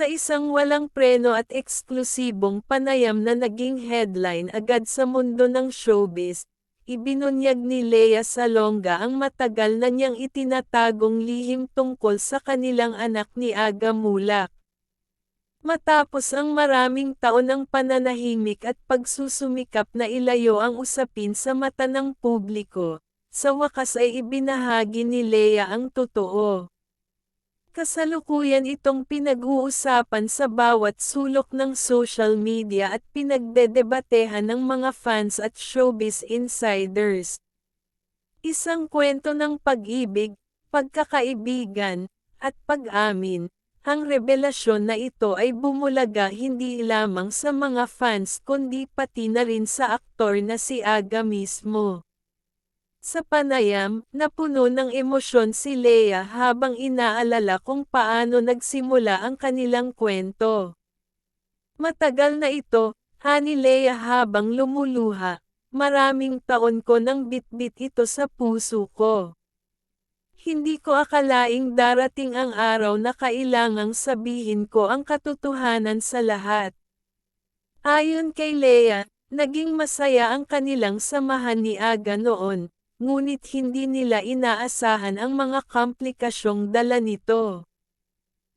Sa isang walang preno at eksklusibong panayam na naging headline agad sa mundo ng showbiz, ibinunyag ni Lea Salonga ang matagal na niyang itinatagong lihim tungkol sa kanilang anak ni Aga Mulak. Matapos ang maraming taon ng pananahimik at pagsusumikap na ilayo ang usapin sa mata ng publiko, sa wakas ay ibinahagi ni Lea ang totoo. Kasalukuyan itong pinag-uusapan sa bawat sulok ng social media at pinagdedebatehan ng mga fans at showbiz insiders. Isang kwento ng pag-ibig, pagkakaibigan, at pag-amin, ang revelasyon na ito ay bumulaga hindi lamang sa mga fans kundi pati na rin sa aktor na si Aga mismo. Sa panayam, napuno ng emosyon si Lea habang inaalala kung paano nagsimula ang kanilang kwento. Matagal na ito, hani Lea habang lumuluha, maraming taon ko nang bitbit ito sa puso ko. Hindi ko akalaing darating ang araw na kailangang sabihin ko ang katotohanan sa lahat. Ayon kay Lea, naging masaya ang kanilang samahan ni Aga noon, ngunit hindi nila inaasahan ang mga komplikasyong dala nito.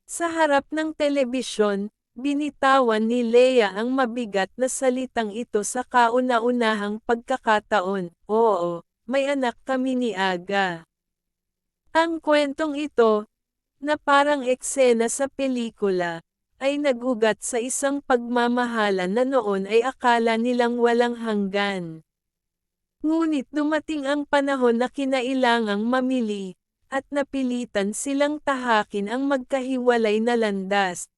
Sa harap ng telebisyon, binitawan ni Leia ang mabigat na salitang ito sa kauna-unahang pagkakataon, oo, may anak kami ni Aga. Ang kwentong ito, na parang eksena sa pelikula, ay nagugat sa isang pagmamahalan na noon ay akala nilang walang hanggan. Ngunit dumating ang panahon na kinailangang mamili, at napilitan silang tahakin ang magkahiwalay na landas.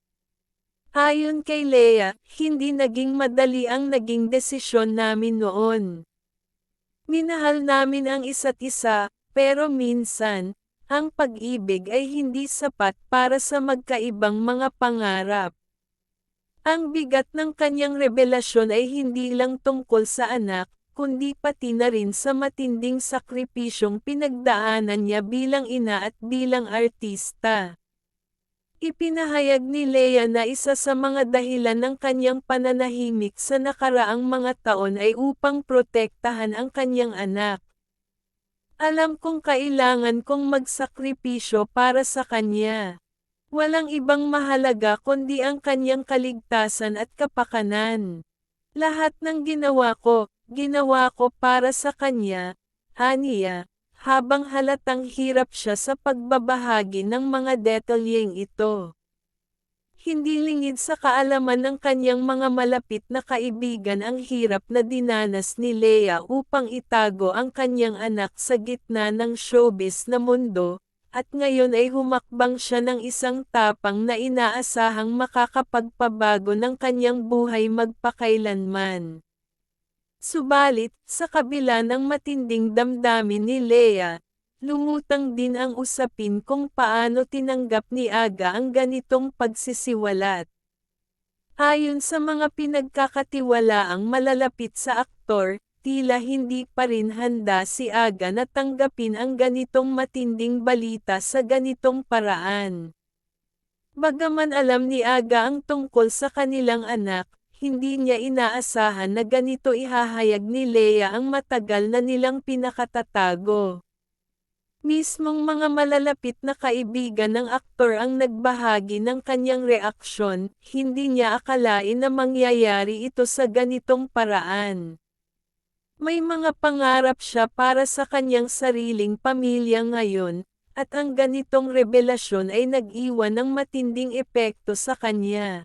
Ayon kay Lea, hindi naging madali ang naging desisyon namin noon. Minahal namin ang isa't isa, pero minsan, ang pag-ibig ay hindi sapat para sa magkaibang mga pangarap. Ang bigat ng kanyang revelasyon ay hindi lang tungkol sa anak, kundi pati na rin sa matinding sakripisyong pinagdaanan niya bilang ina at bilang artista. Ipinahayag ni Lea na isa sa mga dahilan ng kanyang pananahimik sa nakaraang mga taon ay upang protektahan ang kanyang anak. Alam kong kailangan kong magsakripisyo para sa kanya. Walang ibang mahalaga kundi ang kanyang kaligtasan at kapakanan. Lahat ng ginawa ko, Ginawa ko para sa kanya, Hania, habang halatang hirap siya sa pagbabahagi ng mga detalyeng ito. Hindi lingid sa kaalaman ng kanyang mga malapit na kaibigan ang hirap na dinanas ni Lea upang itago ang kanyang anak sa gitna ng showbiz na mundo, at ngayon ay humakbang siya ng isang tapang na inaasahang makakapagpabago ng kanyang buhay magpakailanman. Subalit, sa kabila ng matinding damdamin ni Lea, lumutang din ang usapin kung paano tinanggap ni Aga ang ganitong pagsisiwalat. Ayon sa mga pinagkakatiwalaang malalapit sa aktor, tila hindi pa rin handa si Aga na tanggapin ang ganitong matinding balita sa ganitong paraan. Bagaman alam ni Aga ang tungkol sa kanilang anak, hindi niya inaasahan na ganito ihahayag ni Lea ang matagal na nilang pinakatatago. Mismong mga malalapit na kaibigan ng aktor ang nagbahagi ng kanyang reaksyon, hindi niya akalain na mangyayari ito sa ganitong paraan. May mga pangarap siya para sa kanyang sariling pamilya ngayon, at ang ganitong revelasyon ay nag-iwan ng matinding epekto sa kanya.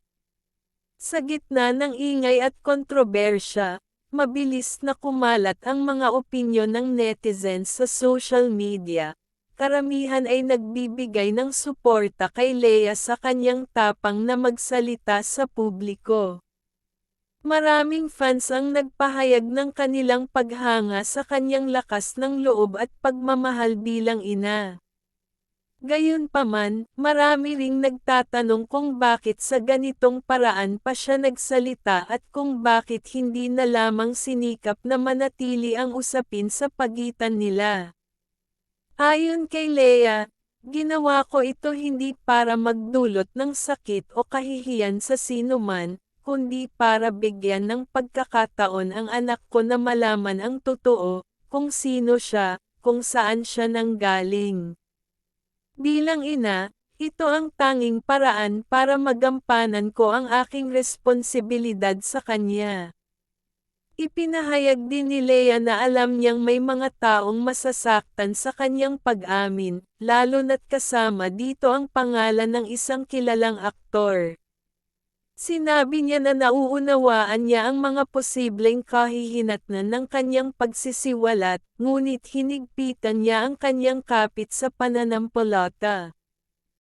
Sa gitna ng ingay at kontrobersya, mabilis na kumalat ang mga opinyon ng netizens sa social media. Karamihan ay nagbibigay ng suporta kay Lea sa kanyang tapang na magsalita sa publiko. Maraming fans ang nagpahayag ng kanilang paghanga sa kanyang lakas ng loob at pagmamahal bilang ina. Gayunpaman, marami ring nagtatanong kung bakit sa ganitong paraan pa siya nagsalita at kung bakit hindi na lamang sinikap na manatili ang usapin sa pagitan nila. Ayon kay Lea, Ginawa ko ito hindi para magdulot ng sakit o kahihiyan sa sinuman, kundi para bigyan ng pagkakataon ang anak ko na malaman ang totoo, kung sino siya, kung saan siya nanggaling. Bilang ina, ito ang tanging paraan para magampanan ko ang aking responsibilidad sa kanya. Ipinahayag din ni Leia na alam niyang may mga taong masasaktan sa kanyang pag-amin, lalo na't kasama dito ang pangalan ng isang kilalang aktor. Sinabi niya na nauunawaan niya ang mga posibleng kahihinatnan ng kanyang pagsisiwalat, ngunit hinigpitan niya ang kanyang kapit sa pananampalata.